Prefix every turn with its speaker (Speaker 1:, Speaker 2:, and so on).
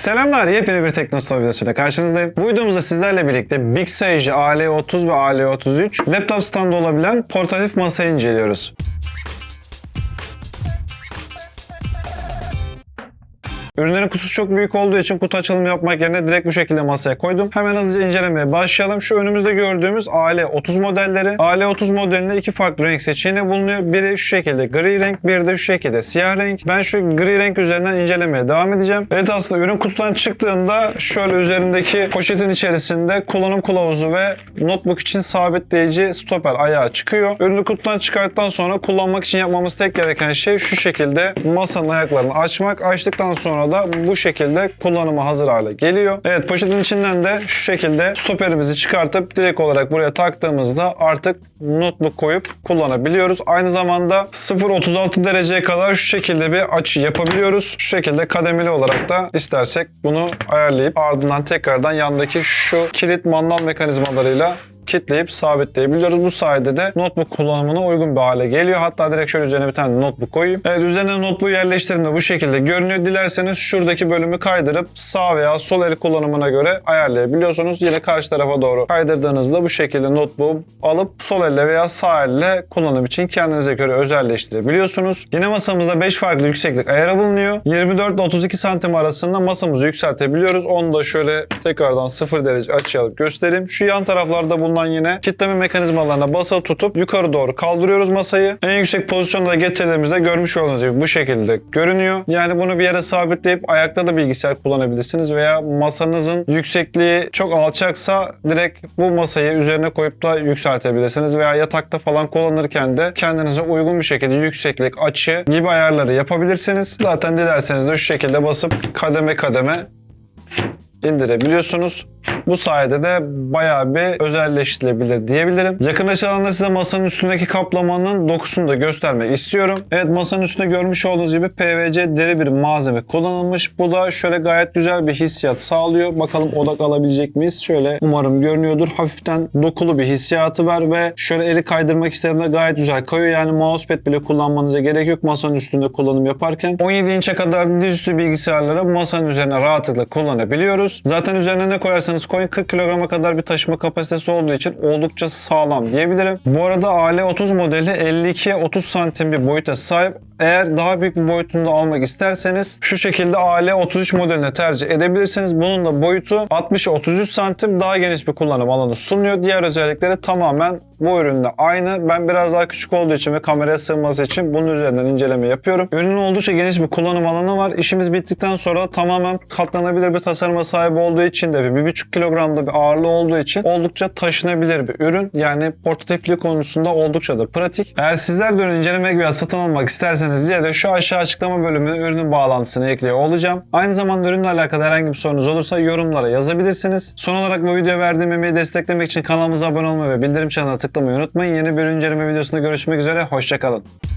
Speaker 1: Selamlar, yepyeni bir Teknosta videosuyla karşınızdayım. Bu videomuzda sizlerle birlikte Big Sage AL30 ve AL33 laptop standı olabilen portatif masayı inceliyoruz. Ürünlerin kutusu çok büyük olduğu için kutu açılımı yapmak yerine direkt bu şekilde masaya koydum. Hemen hızlıca incelemeye başlayalım. Şu önümüzde gördüğümüz AL30 modelleri. AL30 modelinde iki farklı renk seçeneği bulunuyor. Biri şu şekilde gri renk, biri de şu şekilde siyah renk. Ben şu gri renk üzerinden incelemeye devam edeceğim. Evet aslında ürün kutudan çıktığında şöyle üzerindeki poşetin içerisinde kullanım kılavuzu ve notebook için sabitleyici stoper ayağı çıkıyor. Ürünü kutudan çıkarttıktan sonra kullanmak için yapmamız tek gereken şey şu şekilde masanın ayaklarını açmak. Açtıktan sonra da bu şekilde kullanıma hazır hale geliyor. Evet poşetin içinden de şu şekilde stoperimizi çıkartıp direkt olarak buraya taktığımızda artık notebook koyup kullanabiliyoruz. Aynı zamanda 0-36 dereceye kadar şu şekilde bir açı yapabiliyoruz. Şu şekilde kademeli olarak da istersek bunu ayarlayıp ardından tekrardan yandaki şu kilit mandal mekanizmalarıyla kitleyip sabitleyebiliyoruz. Bu sayede de notebook kullanımına uygun bir hale geliyor. Hatta direkt şöyle üzerine bir tane notebook koyayım. Evet üzerine notebook yerleştirdiğimde bu şekilde görünüyor. Dilerseniz şuradaki bölümü kaydırıp sağ veya sol el kullanımına göre ayarlayabiliyorsunuz. Yine karşı tarafa doğru kaydırdığınızda bu şekilde notebook alıp sol elle veya sağ elle kullanım için kendinize göre özelleştirebiliyorsunuz. Yine masamızda 5 farklı yükseklik ayarı bulunuyor. 24 ile 32 santim arasında masamızı yükseltebiliyoruz. Onu da şöyle tekrardan 0 derece açıya alıp göstereyim. Şu yan taraflarda bulunan yine kitleme mekanizmalarına basılı tutup yukarı doğru kaldırıyoruz masayı. En yüksek pozisyonda da getirdiğimizde görmüş olduğunuz gibi bu şekilde görünüyor. Yani bunu bir yere sabitleyip ayakta da bilgisayar kullanabilirsiniz veya masanızın yüksekliği çok alçaksa direkt bu masayı üzerine koyup da yükseltebilirsiniz veya yatakta falan kullanırken de kendinize uygun bir şekilde yükseklik, açı gibi ayarları yapabilirsiniz. Zaten dilerseniz de şu şekilde basıp kademe kademe indirebiliyorsunuz. Bu sayede de bayağı bir özelleştirilebilir diyebilirim. Yakın açıdan size masanın üstündeki kaplamanın dokusunu da göstermek istiyorum. Evet masanın üstünde görmüş olduğunuz gibi PVC deri bir malzeme kullanılmış. Bu da şöyle gayet güzel bir hissiyat sağlıyor. Bakalım odak alabilecek miyiz? Şöyle umarım görünüyordur. Hafiften dokulu bir hissiyatı var ve şöyle eli kaydırmak istediğimde gayet güzel kayıyor. Yani mousepad bile kullanmanıza gerek yok masanın üstünde kullanım yaparken. 17 inçe kadar dizüstü bilgisayarları masanın üzerine rahatlıkla kullanabiliyoruz. Zaten üzerine ne koyarsanız koyun 40 kilograma kadar bir taşıma kapasitesi olduğu için oldukça sağlam diyebilirim. Bu arada AL30 modeli 52'ye 30 santim bir boyuta sahip. Eğer daha büyük bir boyutunda almak isterseniz şu şekilde AL33 modeline tercih edebilirsiniz. Bunun da boyutu 60-33 santim daha geniş bir kullanım alanı sunuyor. Diğer özellikleri tamamen bu üründe aynı. Ben biraz daha küçük olduğu için ve kameraya sığması için bunun üzerinden inceleme yapıyorum. Ürünün oldukça geniş bir kullanım alanı var. İşimiz bittikten sonra tamamen katlanabilir bir tasarıma sahip olduğu için de ve 1,5 kilogramda bir ağırlığı olduğu için oldukça taşınabilir bir ürün. Yani portatiflik konusunda oldukça da pratik. Eğer sizler de ürün incelemek veya satın almak isterseniz diye de şu aşağı açıklama bölümüne ürünün bağlantısını ekliyor olacağım. Aynı zamanda ürünle alakalı herhangi bir sorunuz olursa yorumlara yazabilirsiniz. Son olarak bu videoya verdiğim emeği desteklemek için kanalımıza abone olmayı ve bildirim çanına tıklamayı unutmayın. Yeni bir inceleme videosunda görüşmek üzere. Hoşçakalın.